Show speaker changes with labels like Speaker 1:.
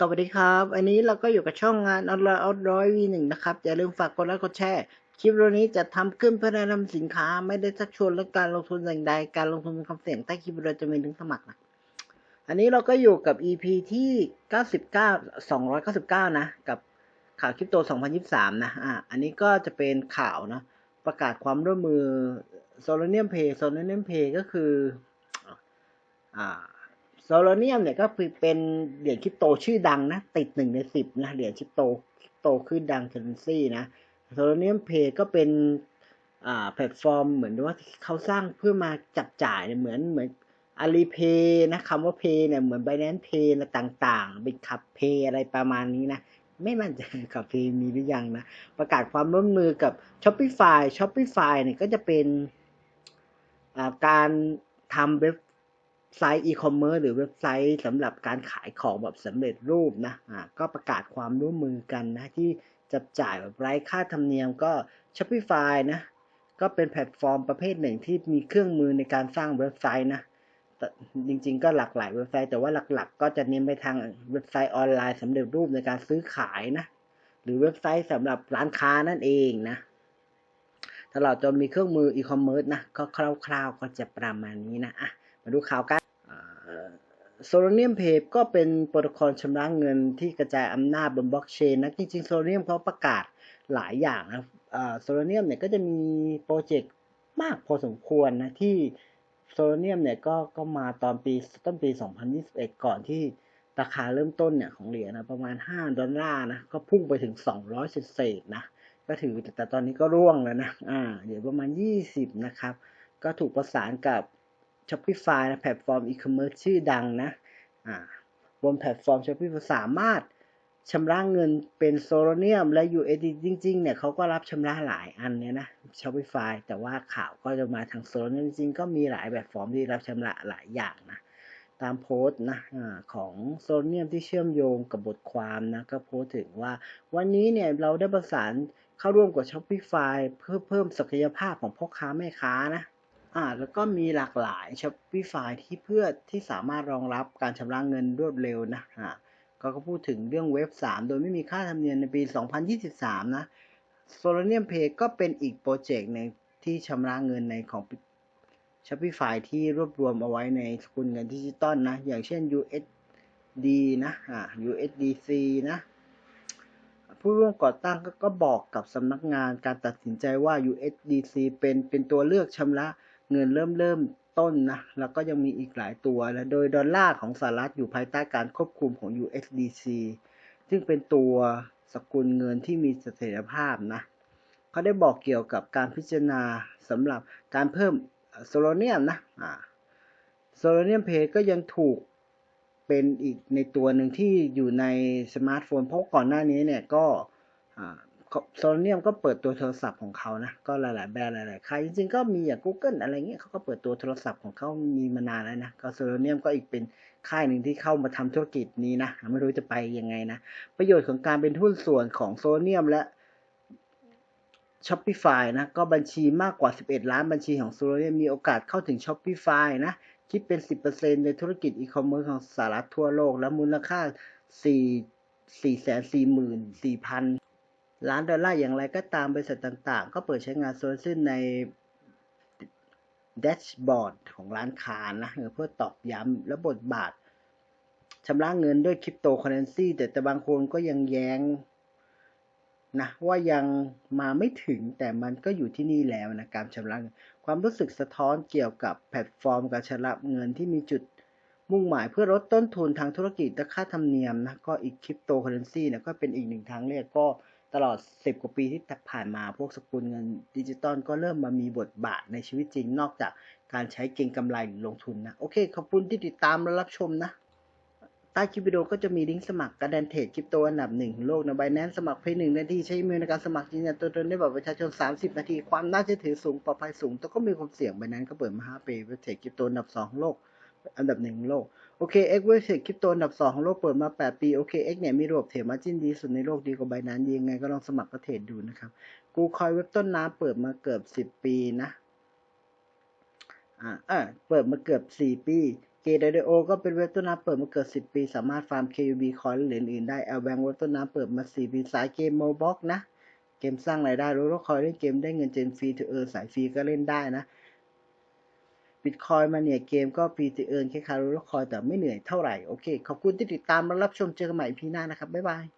Speaker 1: สวัสดีครับ อันนี้เราก็อยู่กับช่องงานออนไลน์ออดร้อยวีหนึ่งนะครับ อย่าลืมฝากกดไลค์กดแชร์คลิปวิดีโอนี้จะทำขึ้นเพื่อแนะนำสินค้าไม่ได้ชักชวนและการลงทุนอย่างใดการลงทุนเป็นคำเสี่ยงใต้คลิปวิดีโอจะมีลิงก์สมัครนะอันนี้เราก็อยู่กับ EP ที่99 299 นะ กับข่าวคริปโต 2023 นะอ่าอันนี้ก็จะเป็นข่าวนะประกาศความร่วมมือ Solanium Pay Solanium Pay ก็คืออ่า โซโลเนียมเนี่ยก็คือเป็นเหรียญคริปโตชื่อดังนะ ติดหนึ่งในสิบนะ เหรียญคริปโตคริปโตขึ้นดังเคอร์เรนซีนะโซโลเนียมเพย์ก็เป็นอ่าแพลตฟอร์มเหมือนว่าเขาสร้างเพื่อมาจับจ่ายเนี่ยเหมือนเหมือนอาลีเพย์นะคำว่าเพย์เนี่ยเหมือน b บ n a n c e Pay นะต่างๆบิตคับเพย์อะไรประมาณนี้นะ ไม่มั่นใจกับเพย์มีหรือยังนะ ประกาศความร่วมมือกับ Shopify Shopify เนี่ยก็จะเป็นอ่าการทำเว็บ ไซต์อีคอมเมิร์ซหรือเว็บไซต์สำหรับการขายของแบบสำเร็จรูปนะอ่าก็ประกาศความร่วมมือกันนะที่จับจ่ายแบบไร้ค่าธรรมเนียมก็ Shopify นะก็เป็นแพลตฟอร์มประเภทหนึ่งที่มีเครื่องมือในการสร้างเว็บไซต์นะแต่จริงๆ ก็หลากหลายเว็บไซต์แต่ว่าหลักๆ ก็จะเน้นไปทางเว็บไซต์ออนไลน์สำเร็จรูปในการซื้อขายนะหรือเว็บไซต์สำหรับร้านค้านั่นเองนะตลอดจนมีเครื่องมืออีคอมเมิร์ซนะก็คร่าวๆก็จะประมาณนี้นะอะ มาดูข่าวกันโซโลเนียมเพย์ก็เป็นโปรโตคอลชำระเงินที่กระจายอำนาจบนบล็อกเชนนะ จริงๆโซโลเนียมเขาประกาศหลายอย่างนะโซโลเนียมเนี่ยก็จะมีโปรเจกต์มากพอสมควรนะที่โซโลเนียมเนี่ยก็ก็มาตอนปีต้นปี 2021 ก่อนที่ราคาเริ่มต้นเนี่ยของเหรียญนะประมาณ 5 ดอลลาร์นะ ก็พุ่งไปถึง 200เศษนะ ก็ถือแต่ตอนนี้ก็ร่วงแล้วนะ อ่าเดี๋ยวประมาณ 20 นะครับ ก็ถูกประสานกับ Shopify นะแพลตฟอร์มอีคอมเมิร์ซชื่อดังนะอ่าบนแพลตฟอร์ม Shopify สามารถชำระเงินเป็นโซโลเนียมและ USD จริง ๆ เนี่ยเขาก็รับชำระหลายอันเนี่ยนะ Shopify แต่ว่าข่าวก็จะมาทางโซโลเนียมจริงๆก็มีหลายแบบฟอร์มที่รับชำระหลายอย่างนะ ตามโพสต์นะอาของโซเนียมที่เชื่อมโยงกับบทความนะ ก็โพสต์ถึงว่า วันนี้เนี่ยเราได้ประสานเข้าร่วมกับ Shopify เพื่อเพิ่มศักยภาพของพ่อค้าแม่ค้านะ อ่าแล้วก็มีหลากหลาย Shopify ที่เพื่อที่สามารถรองรับการชำระเงินรวดเร็วนะอ่าก็ก็พูดถึงเรื่องเว็บ 3 โดยไม่มีค่าธรรมเนียมในปี 2023 นะ Solanium Pay ก็เป็นอีกโปรเจกต์หนึ่งที่ชำระเงินในของ Shopify ที่รวบรวมเอาไว้ในสกุลเงินดิจิตอลนะ อย่างเช่น USD นะอ่า USDC นะผู้ร่วมก่อตั้งกก็บอกกับสำนักงานการตัดสินใจว่า USDC เป็นเป็นตัวเลือกชำระ เงินเริ่มเริ่มต้นนะ แล้วก็ยังมีอีกหลายตัวและโดยดอลลาร์ของสหรัฐอยู่ภายใต้การควบคุมของ USDC ซึ่งเป็นตัวสกุลเงินที่มีเสถียรภาพนะเขาได้บอกเกี่ยวกับการพิจารณาสำหรับการเพิ่มโซโลเนียมนะโซโลเนียมเพย์ก็ยังถูกเป็นอีกในตัวหนึ่งที่อยู่ในสมาร์ทโฟน เพราะก่อนหน้านี้เนี่ยก็ โซเนียมก็เปิดตัวโทรศัพท์ของเขานะ ก็หลายๆแบรนด์หลายๆค่ายจริงๆก็มีอย่าง Google อะไรเงี้ยเขาก็เปิดตัวโทรศัพท์ของเขามีมานานแล้วนะก็โซเนียมก็อีกเป็นค่ายหนึ่งที่เข้ามาทำธุรกิจนี้นะไม่รู้จะไปยังไงนะ ประโยชน์ของการเป็นหุ้นส่วนของโซเนียมและ Shopify นะ ก็บัญชีมากกว่า 11 ล้านบัญชีของโซเนียมมีโอกาสเข้าถึง Shopify นะคิดเป็น 10%ในธุรกิจอีคอมเมิร์ซของสหรัฐทั่วโลก และมูลค่า 4 444,000 ล้านดอลลาร์อย่างไรก็ตามบริษัทต่างๆ ก็เปิดใช้งานโซลูชันในแดชบอร์ดของร้านค้านะเพื่อตอกย้ำและบทบาทชำระเงินด้วยคริปโตเคอเรนซีแต่แต่บางคนก็ยังแย้งนะว่ายังมาไม่ถึงแต่มันก็อยู่ที่นี่แล้วนะการชำระเงินความรู้สึกสะท้อนเกี่ยวกับแพลตฟอร์มการชำระเงินที่มีจุดมุ่งหมายเพื่อลดต้นทุนทางธุรกิจและค่าธรรมเนียมนะก็อีกคริปโตเคอเรนซีนะก็เป็นอีกหนึ่งทางเลือกก็ ตลอด 10 กว่าปีที่ผ่านมาพวกสกุลเงินดิจิตอลก็เริ่มมามีบทบาทในชีวิตจริงนอกจากการใช้เก็งกำไรหรือลงทุนนะ โอเค ขอบคุณที่ติดตามและรับชมนะ ใต้คลิปวิดีโอก็จะมีลิงก์สมัครการเดนเทรดคริปโตอันดับหนึ่งของโลกนะไบแนนสมัครเพียงหนึ่งนาทีใช้เมลในการสมัครยืนยันตัวตนได้แบบประชาชน 30 นาที ความน่าเชื่อถือสูงปลอดภัยสูง แต่ก็มีความเสี่ยงไบแนนก็เปิดมา5ปีเว็บเทรดคริปโตอันดับ2ของโลก อันดับหนึ่งของโลก โอเค X เว็บเทรดคริปโตอันดับ 2 ของโลกเปิดมา 8 ปี โอเค X เนี่ยมีระบบเทรดมาจิ้นดีสุดในโลกดีกว่าไบนนดียังไงก็ลองสมัครก็เทรดดูนะครับกูคอยเว็บต้นน้ำเปิดมาเกือบ 10 ปีนะอ่าเออเปิดมาเกือบ 4 ปีเกเดเดโอก็เป็นเว็บต้นน้ำเปิดมาเกือบ 10 ปี สามารถฟาร์ม KUB คอยเหรียญอื่นได้แอลแบงเว็บต้นน้ำเปิดมา 4 ปีสายเกมโมบ็อกนะเกมสร้างรายได้รู้ว่าคอยเล่นเกมได้เงินเจนฟรีถือเออสายฟรีก็เล่นได้นะ บิตคอยมาเนี่ยเกมก็ฟรีถือเอินคล้าร์ลคอยแต่ไม่เหนื่อยเท่าไหร่ โอเค ขอบคุณที่ติดตามและรับชมเจอกันใหม่พีหน้านะครับ บ๊ายบาย